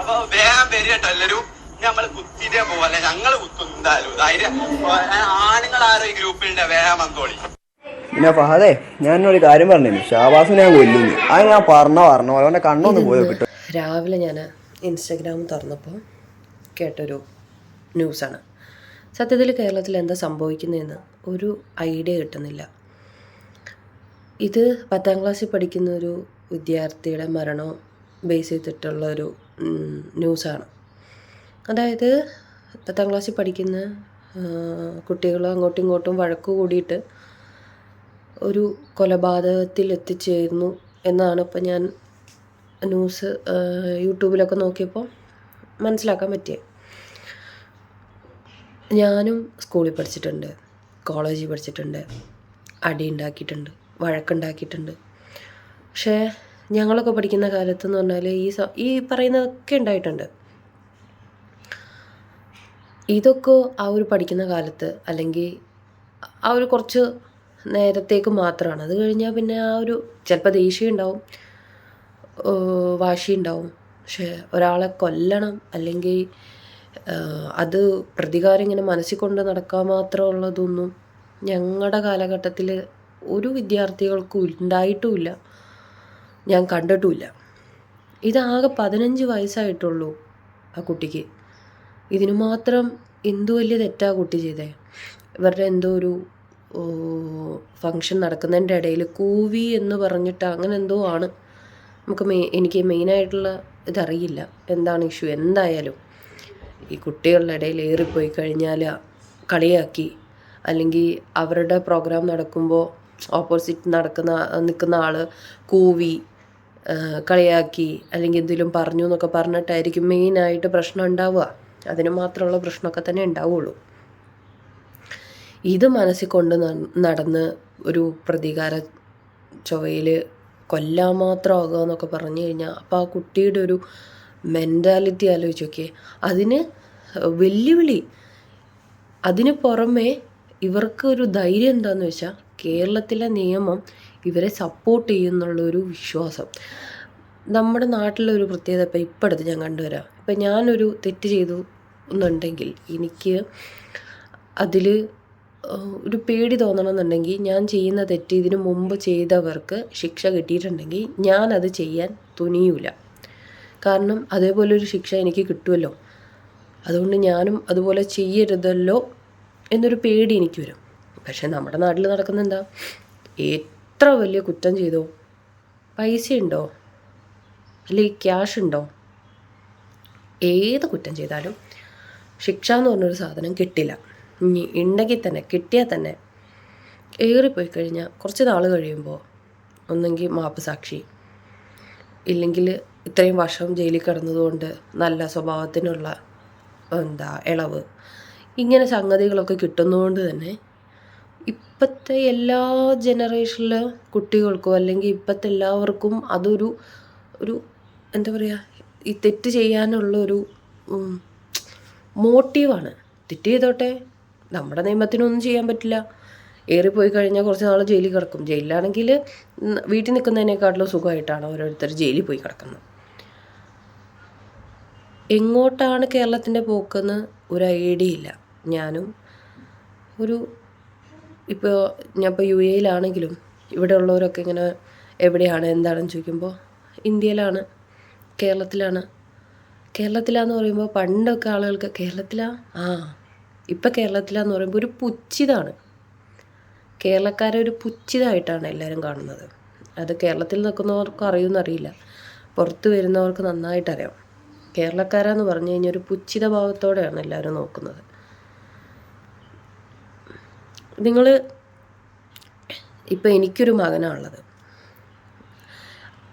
അപ്പൊ വേഗം വരികട്ടോ എല്ലാരും. നമ്മൾ കുത്തിട്ടേ പോവല്ലേ ഞങ്ങൾ കുത്തുന്നാലും ധൈര്യം. ആണുങ്ങൾ ആരോ ഈ ഗ്രൂപ്പിലുണ്ട് വേഗം വന്നോളി. പിന്നെ ഫഹദേ ഞാൻ ഒരു കാര്യം പറഞ്ഞു ഷാബാസിനെ ഞാൻ കൊല്ലുന്നു. അത് ഞാൻ പറഞ്ഞ പറഞ്ഞു അവന്റെ കണ്ണൊന്ന് പോയോ കിട്ടും രാവിലെ ഞാൻ ഇൻസ്റ്റഗ്രാം തുറന്നപ്പോൾ കേട്ടൊരു ന്യൂസാണ്. സത്യത്തിൽ കേരളത്തിൽ എന്താ സംഭവിക്കുന്നതെന്ന് ഒരു ഐഡിയ കിട്ടുന്നില്ല. ഇത് പത്താം ക്ലാസ്സിൽ പഠിക്കുന്ന ഒരു വിദ്യാർത്ഥിയുടെ മരണം ബേസ് ചെയ്തിട്ടുള്ള ഒരു ന്യൂസാണ്. അതായത് പത്താം ക്ലാസ്സിൽ പഠിക്കുന്ന കുട്ടികൾ അങ്ങോട്ടും ഇങ്ങോട്ടും വഴക്ക് കൂടിയിട്ട് ഒരു കൊലപാതകത്തിൽ എത്തിച്ചേരുന്നു എന്നാണ് ഇപ്പം ഞാൻ ന്യൂസ് യൂട്യൂബിലൊക്കെ നോക്കിയപ്പോൾ മനസ്സിലാക്കാൻ പറ്റിയത് ഞാനും സ്കൂളിൽ പഠിച്ചിട്ടുണ്ട് കോളേജിൽ പഠിച്ചിട്ടുണ്ട് അടി ഉണ്ടാക്കിയിട്ടുണ്ട് വഴക്കുണ്ടാക്കിയിട്ടുണ്ട്. പക്ഷേ ഞങ്ങളൊക്കെ പഠിക്കുന്ന കാലത്ത് എന്ന് പറഞ്ഞാൽ ഈ ഈ പറയുന്നതൊക്കെ ഉണ്ടായിട്ടുണ്ട്. ഇതൊക്കെ ആ ഒരു പഠിക്കുന്ന കാലത്ത് അല്ലെങ്കിൽ ആ ഒരു കുറച്ച് നേരത്തേക്ക് മാത്രമാണ് അത് കഴിഞ്ഞാൽ പിന്നെ ആ ഒരു ചിലപ്പോൾ ദേഷ്യം ഉണ്ടാവും. വാശി ഉണ്ടാവും. പക്ഷേ ഒരാളെ കൊല്ലണം അല്ലെങ്കിൽ അത് പ്രതികാരം ഇങ്ങനെ മനസ്സിൽ കൊണ്ട് നടക്കാൻ മാത്രമുള്ളതൊന്നും ഞങ്ങളുടെ കാലഘട്ടത്തിൽ ഒരു വിദ്യാർത്ഥികൾക്കും ഉണ്ടായിട്ടുമില്ല ഞാൻ കണ്ടിട്ടുമില്ല. ഇതാകെ പതിനഞ്ച് വയസ്സായിട്ടുള്ളൂ ആ കുട്ടിക്ക്. ഇതിനു മാത്രം എന്തു വലിയ തെറ്റാ കുട്ടി ചെയ്തേ? ഇവരുടെ എന്തോ ഒരു ഫങ്ഷൻ നടക്കുന്നതിന്റെ ഇടയിൽ കൂവി എന്ന് പറഞ്ഞിട്ട് അങ്ങനെ എന്തോ ആണ്. നമുക്ക് മെയ് എനിക്ക് മെയിനായിട്ടുള്ള ഇതറിയില്ല. എന്താണ് ഇഷ്യൂ? എന്തായാലും ഈ കുട്ടികളുടെ ഇടയിൽ ഏറിപ്പോയി കഴിഞ്ഞാൽ കളിയാക്കി. അല്ലെങ്കിൽ അവരുടെ പ്രോഗ്രാം നടക്കുമ്പോൾ ഓപ്പോസിറ്റ് നടക്കുന്ന നിൽക്കുന്ന ആൾ കൂവി കളിയാക്കി അല്ലെങ്കിൽ എന്തെങ്കിലും പറഞ്ഞു എന്നൊക്കെ പറഞ്ഞിട്ടായിരിക്കും മെയിനായിട്ട് പ്രശ്നം ഉണ്ടാവുക. അതിന് മാത്രമുള്ള പ്രശ്നമൊക്കെ തന്നെ ഉണ്ടാവുള്ളൂ. ഇത് മനസ്സിൽ കൊണ്ട് നടന്ന് ഒരു പ്രതികാര ചൊവ്വയിൽ കൊല്ലാൻ മാത്രമാകുക എന്നൊക്കെ പറഞ്ഞു കഴിഞ്ഞാൽ അപ്പോൾ ആ കുട്ടിയുടെ ഒരു മെന്റാലിറ്റി ആലോചിച്ച് നോക്കിയേ. അതിന് വെല്ലുവിളി. അതിന് പുറമേ ഇവർക്ക് ഒരു ധൈര്യം എന്താണെന്ന് വെച്ചാൽ കേരളത്തിലെ നിയമം ഇവരെ സപ്പോർട്ട് ചെയ്യുന്നുള്ളൊരു വിശ്വാസം. നമ്മുടെ നാട്ടിലൊരു പ്രത്യേകത ഇപ്പം ഇപ്പം അടുത്ത് ഞാൻ കണ്ടുവരാം. ഇപ്പം ഞാനൊരു തെറ്റ് ചെയ്തു എന്നുണ്ടെങ്കിൽ എനിക്ക് അതിൽ ഒരു പേടി തോന്നണമെന്നുണ്ടെങ്കിൽ ഞാൻ ചെയ്യുന്ന തെറ്റ് ഇതിനു മുമ്പ് ചെയ്തവർക്ക് ശിക്ഷ കിട്ടിയിട്ടുണ്ടെങ്കിൽ ഞാനത് ചെയ്യാൻ തുനിയൂല. കാരണം അതേപോലെ ഒരു ശിക്ഷ എനിക്ക് കിട്ടുമല്ലോ അതുകൊണ്ട് ഞാനും അതുപോലെ ചെയ്യരുതല്ലോ എന്നൊരു പേടി എനിക്ക് വരും. പക്ഷേ നമ്മുടെ നാട്ടിൽ നടക്കുന്ന എന്താ എത്ര വലിയ കുറ്റം ചെയ്തോ? പൈസ ഉണ്ടോ അല്ലെങ്കിൽ ക്യാഷ് ഉണ്ടോ ഏത് കുറ്റം ചെയ്താലും ശിക്ഷ എന്ന് പറഞ്ഞൊരു സാധനം കിട്ടില്ല. ഇനി ഉണ്ടെങ്കിൽ തന്നെ കിട്ടിയാൽ തന്നെ ഏറിപ്പോയി കഴിഞ്ഞാൽ കുറച്ച് നാൾ കഴിയുമ്പോൾ ഒന്നെങ്കിൽ മാപ്പ് സാക്ഷി. ഇല്ലെങ്കിൽ ഇത്രയും വർഷം ജയിലിൽ കിടന്നതുകൊണ്ട് നല്ല സ്വഭാവത്തിനുള്ള എന്താ ഇളവ്. ഇങ്ങനെ സംഗതികളൊക്കെ കിട്ടുന്നതുകൊണ്ട് തന്നെ ഇപ്പോഴത്തെ എല്ലാ ജനറേഷനിലെ കുട്ടികൾക്കും അല്ലെങ്കിൽ ഇപ്പോഴത്തെ എല്ലാവർക്കും അതൊരു ഒരു എന്താ പറയുക ഈ തെറ്റ് ചെയ്യാനുള്ള ഒരു ഉം, മോട്ടീവാണ്. തെറ്റ് ചെയ്തോട്ടെ. നമ്മുടെ നിയമത്തിനൊന്നും ചെയ്യാൻ പറ്റില്ല. ഏറിപ്പോയി കഴിഞ്ഞാൽ കുറച്ച് നാൾ ജയിലിൽ കിടക്കും. ജയിലിലാണെങ്കിൽ വീട്ടിൽ നിൽക്കുന്നതിനേക്കാട്ടിലും സുഖമായിട്ടാണ് ഓരോരുത്തർ ജയിലിൽ പോയി കിടക്കുന്നത്. എങ്ങോട്ടാണ് കേരളത്തിന്റെ പോക്കെന്ന് ഒരു ഐഡിയ ഇല്ല. ഞാനും ഒരു ഇപ്പോൾ ഞാൻ ഇപ്പോൾ യു എയിലാണെങ്കിലും ഇവിടെ ഉള്ളവരൊക്കെ ഇങ്ങനെ എവിടെയാണ് എന്താണെന്ന് ചോദിക്കുമ്പോൾ ഇന്ത്യയിലാണ് കേരളത്തിലാണ്. കേരളത്തിലാന്ന് പറയുമ്പോൾ പണ്ടൊക്കെ ആളുകൾക്ക് കേരളത്തിലാ? ആ ഇപ്പം കേരളത്തിലാന്ന് പറയുമ്പോൾ ഒരു പുച്ഛിതാണ് കേരളക്കാരെ ഒരു പുച്ഛിതമായിട്ടാണ് എല്ലാവരും കാണുന്നത്. അത് കേരളത്തിൽ നിൽക്കുന്നവർക്ക് അറിയുമെന്നറിയില്ല പുറത്ത് വരുന്നവർക്ക് നന്നായിട്ടറിയാം. കേരളക്കാരാന്ന് പറഞ്ഞു കഴിഞ്ഞാൽ ഒരു പുച്ഛിത ഭാവത്തോടെയാണ് എല്ലാവരും നോക്കുന്നത്. നിങ്ങൾ ഇപ്പം എനിക്കൊരു മകനാണുള്ളത്.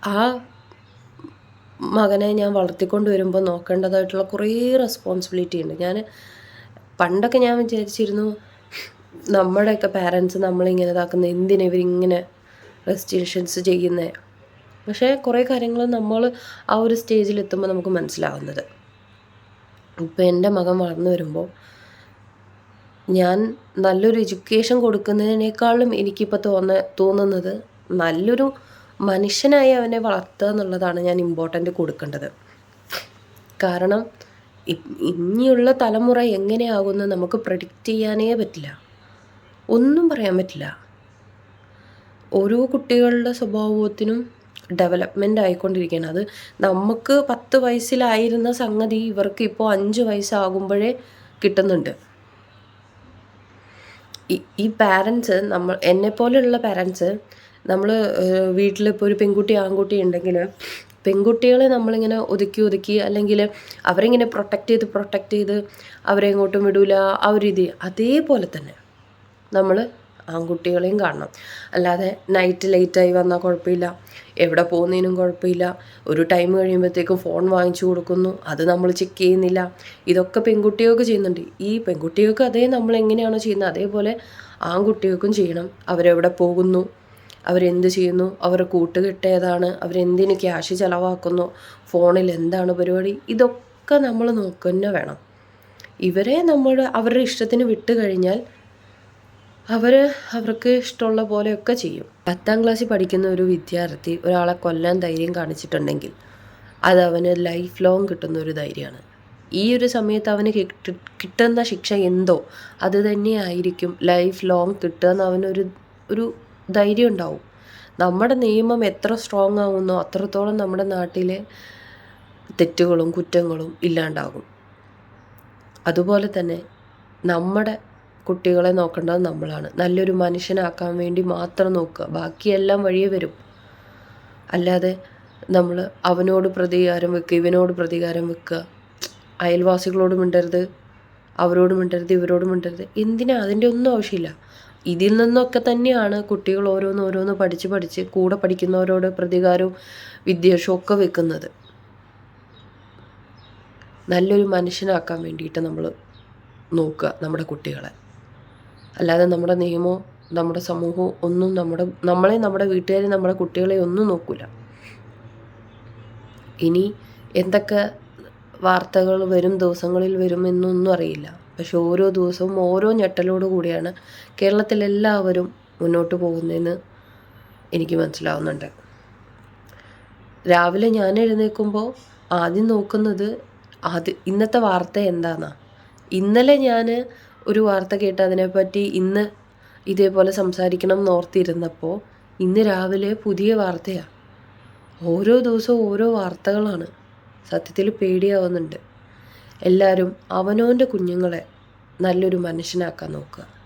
ആ മകനെ ഞാൻ വളർത്തിക്കൊണ്ട് വരുമ്പോൾ നോക്കേണ്ടതായിട്ടുള്ള കുറേ റെസ്പോൺസിബിലിറ്റി ഉണ്ട്. ഞാൻ പണ്ടൊക്കെ ഞാൻ വിചാരിച്ചിരുന്നു നമ്മുടെയൊക്കെ പാരൻസ് നമ്മളിങ്ങനെ ഇതാക്കുന്ന എന്തിനാ ഇവരിങ്ങനെ റെസ്ട്രിക്ഷൻസ് ചെയ്യുന്നത് പക്ഷേ കുറേ കാര്യങ്ങൾ നമ്മൾ ആ ഒരു സ്റ്റേജിൽ എത്തുമ്പോൾ നമുക്ക് മനസ്സിലാവുന്നത്. ഇപ്പം എന്റെ മകൻ വളർന്നു വരുമ്പോൾ ഞാൻ നല്ലൊരു എഡ്യൂക്കേഷൻ കൊടുക്കുന്നതിനേക്കാളും എനിക്കിപ്പോൾ തോന്ന തോന്നുന്നത് നല്ലൊരു മനുഷ്യനായി അവനെ വളർത്തുക എന്നുള്ളതാണ് ഞാൻ ഇമ്പോർട്ടന്റ് കൊടുക്കേണ്ടത്. കാരണം ഇനിയുള്ള തലമുറ എങ്ങനെയാകുമെന്ന് നമുക്ക് പ്രഡിക്റ്റ് ചെയ്യാനേ പറ്റില്ല. ഒന്നും പറയാൻ പറ്റില്ല. ഓരോ കുട്ടികളുടെ സ്വഭാവത്തിനും ഡെവലപ്മെന്റ് ആയിക്കൊണ്ടിരിക്കുകയാണ്. അത് നമുക്ക് പത്ത് വയസ്സിലായിരുന്ന സംഗതി ഇവർക്ക് ഇപ്പോൾ അഞ്ച് വയസ്സാകുമ്പോഴേ കിട്ടുന്നുണ്ട്. ഈ- പാരൻസ് നമ്മൾ എന്നെ പോലെയുള്ള പാരൻസ് നമ്മൾ വീട്ടിലിപ്പോൾ ഒരു പെൺകുട്ടി ആൺകുട്ടി ഉണ്ടെങ്കിൽ പെൺകുട്ടികളെ നമ്മളിങ്ങനെ ഒതുക്കി ഒതുക്കി അല്ലെങ്കിൽ അവരിങ്ങനെ പ്രൊട്ടക്റ്റ് ചെയ്ത് പ്രൊട്ടക്റ്റ് ചെയ്ത് അവരെ എങ്ങോട്ടും വിടൂല ആ ഒരു രീതി. അതേപോലെ തന്നെ നമ്മൾ ആൺകുട്ടികളെയും കാണണം. അല്ലാതെ നൈറ്റ് ലേറ്റായി വന്നാൽ കുഴപ്പമില്ല. എവിടെ പോകുന്നതിനും കുഴപ്പമില്ല. ഒരു ടൈം കഴിയുമ്പോഴത്തേക്കും ഫോൺ വാങ്ങിച്ചു കൊടുക്കുന്നു. അത് നമ്മൾ ചെക്ക് ചെയ്യുന്നില്ല. ഇതൊക്കെ പെൺകുട്ടികൾക്ക് ചെയ്യുന്നുണ്ട്. ഈ പെൺകുട്ടികൾക്ക് അതേ നമ്മൾ എങ്ങനെയാണോ ചെയ്യുന്നത്. അതേപോലെ ആൺകുട്ടികൾക്കും ചെയ്യണം. അവരെവിടെ പോകുന്നു? അവരെന്ത് ചെയ്യുന്നു? അവരുടെ കൂട്ടുകെട്ട് ഏതാണ് അവരെന്തിന് ക്യാഷ് ചിലവാക്കുന്നു? ഫോണിൽ എന്താണ് പരിപാടി? ഇതൊക്കെ നമ്മൾ നോക്കുക തന്നെ വേണം. ഇവരെ നമ്മൾ അവരുടെ ഇഷ്ടത്തിന് വിട്ട് കഴിഞ്ഞാൽ അവർ അവർക്ക് ഇഷ്ടമുള്ള പോലെയൊക്കെ ചെയ്യും. പത്താം ക്ലാസ്സിൽ പഠിക്കുന്ന ഒരു വിദ്യാർത്ഥി ഒരാളെ കൊല്ലാൻ ധൈര്യം കാണിച്ചിട്ടുണ്ടെങ്കിൽ അത് അവന് ലൈഫ് ലോങ് കിട്ടുന്ന ഒരു ധൈര്യമാണ്. ഈ ഒരു സമയത്ത് അവന് കിട്ട- കിട്ടുന്ന ശിക്ഷ എന്തോ അത് തന്നെയായിരിക്കും ലൈഫ് ലോങ് കിട്ടുക അവനൊരു ഒരു ധൈര്യം ഉണ്ടാവും. നമ്മുടെ നിയമം എത്ര സ്ട്രോങ് ആവുന്നോ അത്രത്തോളം നമ്മുടെ നാട്ടിലെ തെറ്റുകളും കുറ്റങ്ങളും ഇല്ലാണ്ടാകും. അതുപോലെ തന്നെ നമ്മുടെ കുട്ടികളെ നോക്കേണ്ടത് നമ്മളാണ്. നല്ലൊരു മനുഷ്യനാക്കാൻ വേണ്ടി മാത്രം നോക്കുക. ബാക്കിയെല്ലാം വഴിയെ വരും. അല്ലാതെ നമ്മൾ അവനോട് പ്രതികാരം വെക്കുക ഇവനോട് പ്രതികാരം വെക്കുക അയൽവാസികളോട് മിണ്ടരുത് അവരോട് മിണ്ടരുത് ഇവരോട് മിണ്ടരുത്. എന്തിനാ? അതിന്റെ ഒന്നും ആവശ്യമില്ല. ഇതിൽ നിന്നൊക്കെ തന്നെയാണ് കുട്ടികൾ ഓരോന്ന് ഓരോന്ന് പഠിച്ച് പഠിച്ച് കൂടെ പഠിക്കുന്നവരോട് പ്രതികാരവും വിദ്വേഷവും ഒക്കെ വെക്കുന്നത്. നല്ലൊരു മനുഷ്യനാക്കാൻ വേണ്ടിയിട്ട് നമ്മൾ നോക്കുക നമ്മുടെ കുട്ടികളെ. അല്ലാതെ നമ്മുടെ നിയമമോ നമ്മുടെ സമൂഹവും ഒന്നും നമ്മുടെ നമ്മളെ നമ്മുടെ വീട്ടുകാരെ നമ്മുടെ കുട്ടികളെ ഒന്നും നോക്കില്ല ഇനി എന്തൊക്കെ വാർത്തകൾ വരും ദിവസങ്ങളിൽ വരും എന്നൊന്നും അറിയില്ല. പക്ഷെ ഓരോ ദിവസവും ഓരോ ഞെട്ടലോട് കൂടിയാണ് കേരളത്തിലെല്ലാവരും മുന്നോട്ട് പോകുന്നതെന്ന് എനിക്ക് മനസ്സിലാവുന്നുണ്ട്. രാവിലെ ഞാൻ എഴുന്നേൽക്കുമ്പോൾ ആദ്യം നോക്കുന്നത് ആദ്യ ഇന്നത്തെ വാർത്ത എന്താണെന്നാ ഇന്നലെ ഞാൻ ഒരു വാർത്ത കേട്ട് അതിനെപ്പറ്റി ഇന്ന് ഇതേപോലെ സംസാരിക്കണം എന്നോർത്തിരുന്നപ്പോൾ ഇന്ന് രാവിലെ പുതിയ വാർത്തയാണ് ഓരോ ദിവസവും ഓരോ വാർത്തകളാണ്. സത്യത്തിൽ പേടിയാവുന്നുണ്ട്. എല്ലാവരും അവനവന്റെ കുഞ്ഞുങ്ങളെ നല്ലൊരു മനുഷ്യനാക്കാൻ നോക്കുക.